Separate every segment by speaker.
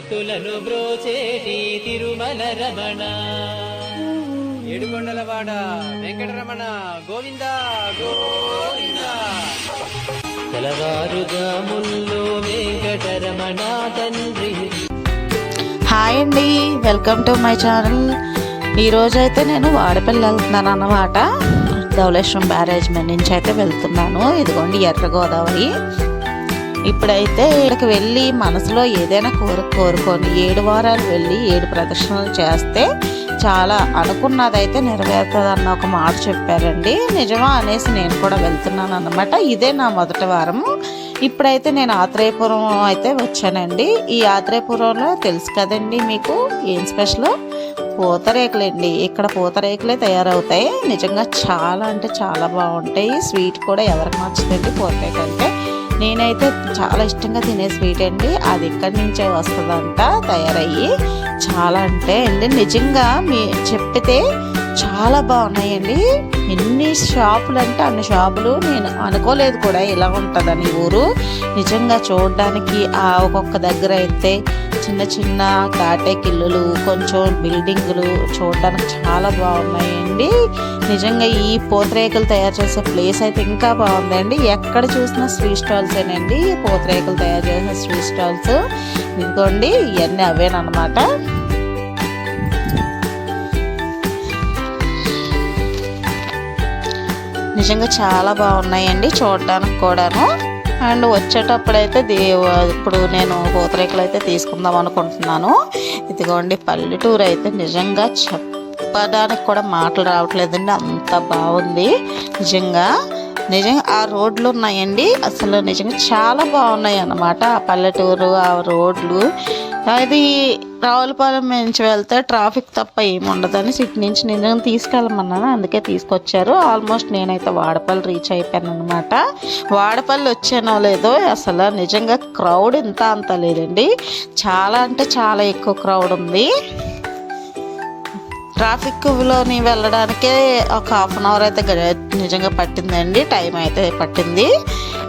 Speaker 1: భక్తులను బ్రోచేటి తిరుమల రమణ.
Speaker 2: ఏడుకొండలవాడ వెంకటరమణ గోవింద గోవింద.
Speaker 1: తెలవారుగా ముల్లో వెంకటరమణ తండ్రి.
Speaker 3: హాయ్ అండి వెల్కమ్ టు మై ఛానల్. ఈరోజు అయితే నేను వాడపల్లి వెళ్తున్నాను అన్నమాట. ధవలేశ్వరం బ్యారేజ్ నుంచి అయితే వెళ్తున్నాను. ఇదిగోండి ఎర్ర గోదావరి. ఇప్పుడైతే ఇక్కడికి వెళ్ళి మనసులో ఏదైనా కోరిక కోరుకొని. ఏడు వారాలు వెళ్ళి ఏడు ప్రదర్శనలు చేస్తే చాలా అనుకున్నదైతే నెరవేరుతుంది అన్న ఒక మాట చెప్పారండి. నిజమా అనేసి నేను కూడా వెళ్తున్నాను అన్నమాట. ఇదే నా మొదటి వారము. ఇప్పుడైతే నేను ఆత్రేయపురం అయితే వచ్చానండి. ఈ ఆత్రేయపురంలో తెలుసు కదండి మీకు ఏం స్పెషల్? పూతరేకులండి. ఇక్కడ పూతరేకులే తయారవుతాయి. నిజంగా చాలా అంటే చాలా బాగుంటాయి. స్వీట్ కూడా ఎవరికి నచ్చుతుంది పూతరేకు అంటే. నేనైతే చాలా ఇష్టంగా తినే స్వీట్ అండి. అది ఇక్కడి నుంచే వస్తుందంట తయారయ్యి. చాలా అంటే అండి నిజంగా మీ చెప్పితే చాలా బాగున్నాయండి. ఎన్ని షాపులు అంటే అన్ని షాపులు నేను అనుకోలేదు కూడా ఇలా ఉంటుందని ఊరు. నిజంగా చూడడానికి ఆ ఒక్కొక్క దగ్గర అయితే చిన్న చిన్న తాటేకిల్లులు కొంచెం బిల్డింగులు చూడడానికి చాలా బాగున్నాయండి. నిజంగా ఈ పూతరేకులు తయారు చేసే ప్లేస్ అయితే ఇంకా బాగుందండి. ఎక్కడ చూసినా స్వీట్ స్టాల్సేనండి పూతరేకులు తయారు చేసే స్వీట్ స్టాల్స్. ఇదిగోండి ఇవన్నీ అవేనమాట నిజంగా చాలా బాగున్నాయండి చూడడానికి కూడాను. అండ్ వచ్చేటప్పుడైతే దీ ఇప్పుడు నేను పూతరేకులు అయితే తీసుకుందాం అనుకుంటున్నాను. ఇదిగోండి పల్లెటూరు అయితే నిజంగా చెప్పడానికి కూడా మాటలు రావట్లేదండి. అంత బాగుంది. నిజంగా నిజంగా ఆ రోడ్లు ఉన్నాయండి. అసలు నిజంగా చాలా బాగున్నాయి అన్నమాట ఆ పల్లెటూరు ఆ రోడ్లు. అది రావులపాలెం నుంచి వెళ్తే ట్రాఫిక్ తప్ప ఏమి ఉండదని సిటీ నుంచి నేను తీసుకెళ్ళమన్నాను. అందుకే తీసుకొచ్చారు. ఆల్మోస్ట్ నేనైతే వాడపల్లి రీచ్ అయిపోయాను అనమాట వాడపల్లి వచ్చానో లేదో అసలు నిజంగా క్రౌడ్ ఇంత అంత లేదండి. చాలా అంటే చాలా ఎక్కువ క్రౌడ్ ఉంది. ట్రాఫిక్లోని వెళ్ళడానికే ఒక హాఫ్ అన్ అవర్ అయితే నిజంగా పట్టిందండి. టైం అయితే పట్టింది.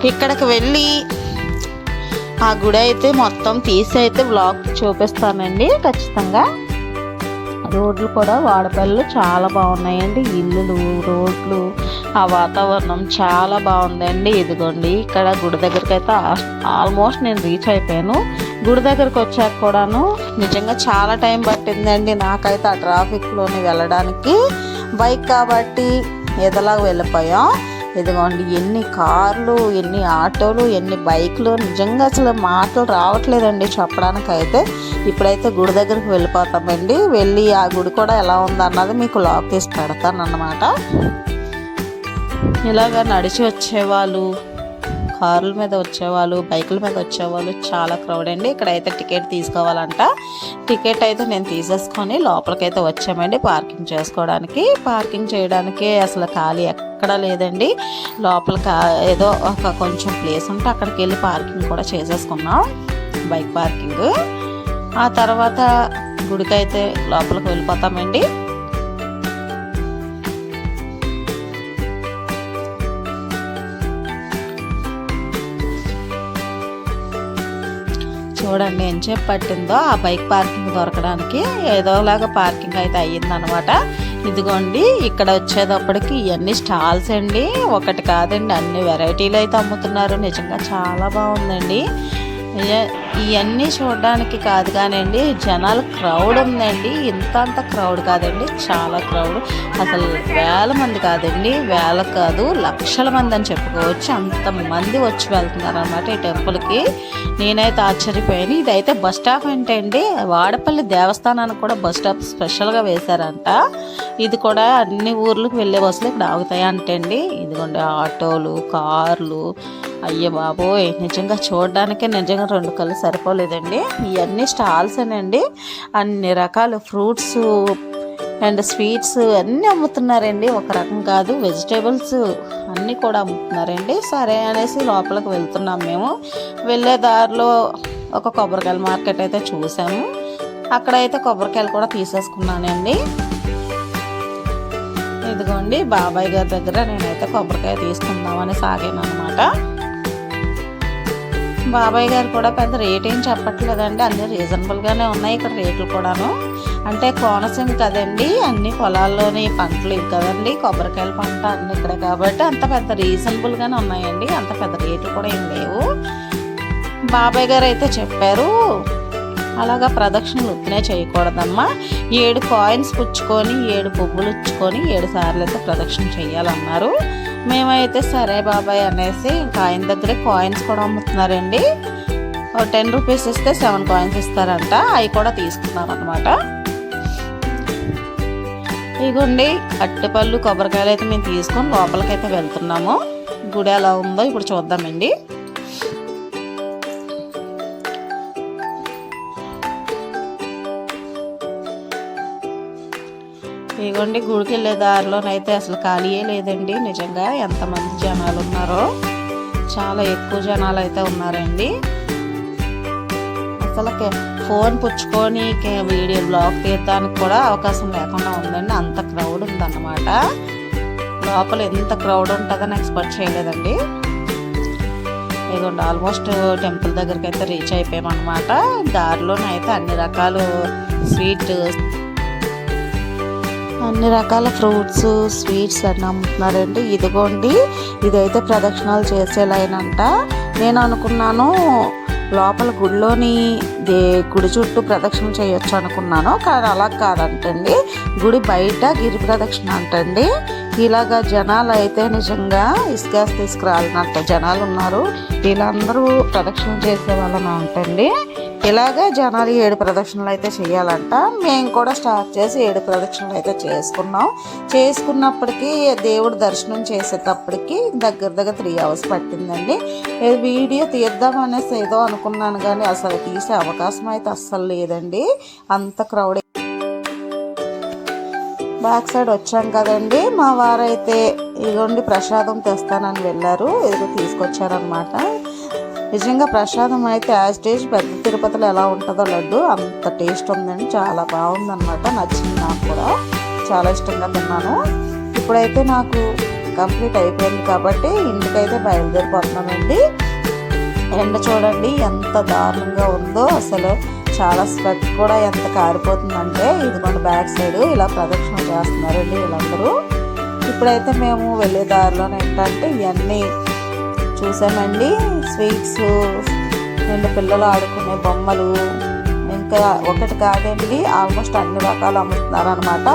Speaker 3: ఇక్కడికి వెళ్ళి ఆ గుడి అయితే మొత్తం తీసి అయితే బ్లాగ్ చూపిస్తానండి. ఖచ్చితంగా రోడ్లు కూడా వాడపల్లి చాలా బాగున్నాయండి. ఇల్లులు రోడ్లు ఆ వాతావరణం చాలా బాగుందండి. ఇదిగోండి ఇక్కడ గుడి దగ్గరికి అయితే ఆల్మోస్ట్ నేను రీచ్ అయిపోయాను. గుడి దగ్గరకు వచ్చాక కూడాను నిజంగా చాలా టైం పట్టిందండి నాకైతే ఆ ట్రాఫిక్లోని వెళ్ళడానికి. బైక్ కాబట్టి ఎదలా వెళ్ళిపోయాం. ఇదిగోండి ఎన్ని కార్లు ఎన్ని ఆటోలు ఎన్ని బైక్లు నిజంగా అసలు మాటలు రావట్లేదండి చెప్పడానికి అయితే ఇప్పుడైతే గుడి దగ్గరికి వెళ్ళిపోతామండి. వెళ్ళి ఆ గుడి కూడా ఎలా ఉందన్నది మీకు లాక్ తీసి పెడతాను అన్నమాట ఇలాగ నడిచి వచ్చేవాళ్ళు కార్ల మీద వచ్చేవాళ్ళు బైకుల మీద వచ్చేవాళ్ళు చాలా క్రౌడ్ అండి. ఇక్కడైతే టికెట్ తీసుకోవాలంట. టికెట్ అయితే నేను తీసేసుకొని లోపలికైతే వచ్చామండి పార్కింగ్ చేసుకోవడానికి. పార్కింగ్ చేయడానికి అసలు ఖాళీ ఎక్కడా లేదండి. లోపల కా- ఏదో ఒక కొంచెం ప్లేస్ ఉంటే అక్కడికి వెళ్ళి పార్కింగ్ కూడా చేసేసుకున్నాం. Bike parking. ఆ తర్వాత గుడికైతే లోపలికి వెళ్ళిపోతామండి. చూడండి ఎంతసేపు పట్టిందో. ఆ బైక్ పార్కింగ్ దొరకడానికి ఏదోలాగా పార్కింగ్ అయితే అయ్యిందనమాట. ఇదిగోండి ఇక్కడ వచ్చేటప్పటికి ఇవన్నీ స్టాల్స్ అండి. ఒకటి కాదండి అన్ని వెరైటీలు అయితే అమ్ముతున్నారు. నిజంగా చాలా బాగుందండి. ఇవన్నీ చూడడానికి కాదు కానివ్వండి జనాలు క్రౌడ్ ఉందండి. ఇంత అంత క్రౌడ్ కాదండి. చాలా క్రౌడ్. అసలు వేల మంది కాదండి. వేల కాదు లక్షల మంది అని చెప్పుకోవచ్చు. అంత మంది వచ్చి వెళ్తున్నారు అనమాట ఈ టెంపుల్కి నేనైతే ఆశ్చర్యపోయాను. ఇదైతే బస్ స్టాప్ అంటే అండి వాడపల్లి దేవస్థానానికి కూడా బస్ స్టాప్ స్పెషల్గా వేశారంట. ఇది కూడా అన్ని ఊర్లకు వెళ్ళే బస్సులు ఇక్కడ ఆగుతాయి అంటే అండి ఇదిగోండి ఆటోలు కార్లు అయ్యే బాబోయ్ నిజంగా చూడడానికే నిజంగా రెండు కళ్ళు సరిపోలేదండి. ఇవన్నీ స్టాల్సేనండి అన్ని రకాల ఫ్రూట్స్ అండ్ స్వీట్స్ అన్నీ అమ్ముతున్నారండి. ఒక రకం కాదు వెజిటేబుల్స్ అన్నీ కూడా అమ్ముతున్నారండి. సరే అనేసి లోపలికి వెళ్తున్నాం మేము. వెళ్ళే దారిలో ఒక కొబ్బరికాయల మార్కెట్ అయితే చూసాము. అక్కడైతే కొబ్బరికాయలు కూడా తీసేసుకున్నానండి. ఇదిగోండి బాబాయ్ గారి దగ్గర నేనైతే కొబ్బరికాయ తీసుకుందామని సాగాను అనమాట బాబాయ్ గారు కూడా పెద్ద రేట్ ఏం చెప్పట్లేదండి. అన్నీ రీజనబుల్గానే ఉన్నాయి ఇక్కడ రేట్లు కూడాను. అంటే కోనసీమ కదండి అన్ని పొలాల్లోని పంటలు ఇవి కదండి. కొబ్బరికాయల పంట అన్ని ఇక్కడే కాబట్టి అంత పెద్ద రీజనబుల్గానే ఉన్నాయండి. అంత పెద్ద రేట్లు కూడా ఏం లేవు. బాబాయ్ గారు అయితే చెప్పారు అలాగా ప్రదక్షిణలు ఉత్తినే చేయకూడదమ్మా. ఏడు కాయిన్స్ పుచ్చుకొని ఏడు పువ్వులు ఇచ్చుకొని ఏడు సార్లు అయితే ప్రదక్షిణ చేయాలన్నారు. మేమైతే సరే బాబాయ్ అనేసి ఇంకా ఆయన దగ్గరే కాయిన్స్ కూడా అమ్ముతున్నారండి. టెన్ రూపీస్ ఇస్తే సెవెన్ కాయిన్స్ ఇస్తారంట. అవి కూడా తీసుకున్నాం అనమాట ఇగోండి అట్టిపళ్ళు కొబ్బరికాయలు అయితే మేము తీసుకొని లోపలికైతే వెళ్తున్నాము. గుడి ఎలా ఉందో ఇప్పుడు చూద్దామండి. ఇదిగోండి గుడికి వెళ్ళే దారిలోనైతే అసలు ఖాళీయే లేదండి. నిజంగా ఎంతమంది జనాలు ఉన్నారో చాలా ఎక్కువ జనాలు అయితే ఉన్నారండి. అసలు ఫోన్ పుచ్చుకొని వీడియో బ్లాగ్ తీయడానికి కూడా అవకాశం లేకుండా ఉందండి. అంత క్రౌడ్ ఉందన్నమాట. లోపల ఎంత క్రౌడ్ ఉంటుందని ఎక్స్పెక్ట్ చేయలేదండి. ఇదిగోండి ఆల్మోస్ట్ టెంపుల్ దగ్గరికి అయితే రీచ్ అయిపోయామన్నమాట. దారిలోనైతే అన్ని రకాలు స్వీట్ అన్ని రకాల ఫ్రూట్స్ స్వీట్స్ అని అమ్ముతున్నారండి. ఇదిగోండి ఇదైతే ప్రదక్షిణాలు చేసే లైన్ అంట. నేను అనుకున్నాను లోపల గుడిలోని దే గుడి చుట్టూ ప్రదక్షిణ చేయొచ్చు అనుకున్నాను. కానీ అలా కాదంటండి. గుడి బయట గిరి ప్రదక్షిణ అంటండి. ఇలాగా జనాలు అయితే నిజంగా ఇసుకేసి తీసుకురాలినట్ట జనాలు ఉన్నారు. వీళ్ళందరూ ప్రదక్షిణ చేసే వాళ్ళని అంటండి. ఇలాగే జనాలు ఏడు ప్రదక్షిణలు అయితే చేయాలంట. మేము కూడా స్టార్ట్ చేసి ఏడు ప్రదక్షిణలు అయితే చేసుకున్నాం. చేసుకున్నప్పటికీ దేవుడు దర్శనం చేసేటప్పటికి దగ్గర దగ్గర త్రీ అవర్స్ పట్టిందండి. వీడియో తీద్దాం అనేసి ఏదో అనుకున్నాను కానీ అసలు తీసే అవకాశం అయితే అస్సలు లేదండి. అంత క్రౌడ్ బ్యాక్ సైడ్ వచ్చాం కదండి. మా వారైతే ఇదిగోండి ప్రసాదం తెస్తానని వెళ్ళారు. ఇదిగో తీసుకొచ్చారనమాట నిజంగా ప్రసాదం అయితే యాజ్ టేస్ట్ పెద్ద తిరుపతిలో ఎలా ఉంటుందో లడ్డు అంత టేస్ట్ ఉందని చాలా బాగుందన్నమాట నచ్చింది నాకు కూడా చాలా ఇష్టంగా తిన్నాను. ఇప్పుడైతే నాకు కంప్లీట్ అయిపోయింది కాబట్టి ఇంటికైతే బయలుదేరిపోతున్నామండి ఎండ చూడండి ఎంత దారుణంగా ఉందో అసలు చాలా స్వెట్ కూడా ఎంత కారిపోతుందంటే ఇదిగోండి బ్యాక్ సైడ్ ఇలా ప్రదక్షిణ చేస్తున్నారండి వీళ్ళందరూ. ఇప్పుడైతే మేము వెళ్ళే దారిలోనే ఏంటంటే ఇవన్నీ చూసామండి. స్వీట్స్ రెండు పిల్లలు ఆడుకునే బొమ్మలు ఇంకా ఒకటి కాదండి ఆల్మోస్ట్ అన్ని రకాలు అమ్ముతున్నారు అనమాట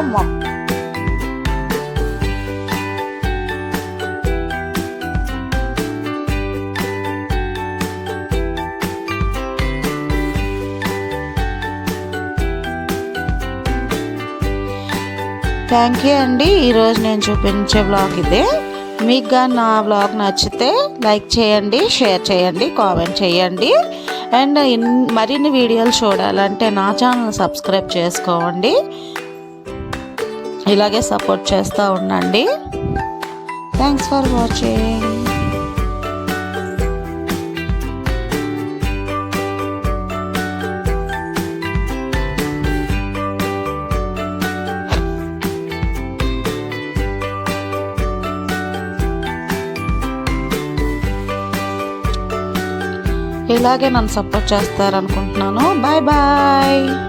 Speaker 3: థ్యాంక్ యూ అండి. ఈరోజు నేను చూపించే బ్లాగ్ ఇదే. మీకు కానీ నా బ్లాగ్ నచ్చితే లైక్ చేయండి షేర్ చేయండి కామెంట్ చేయండి. అండ్ ఇన్ మరిన్ని వీడియోలు చూడాలంటే నా ఛానల్ సబ్స్క్రైబ్ చేసుకోండి. ఇలాగే సపోర్ట్ చేస్తూ ఉండండి. థ్యాంక్స్ ఫర్ వాచింగ్ ఇలాగే నన్ను సపోర్ట్ చేస్తారనుకుంటున్నాను. Bye bye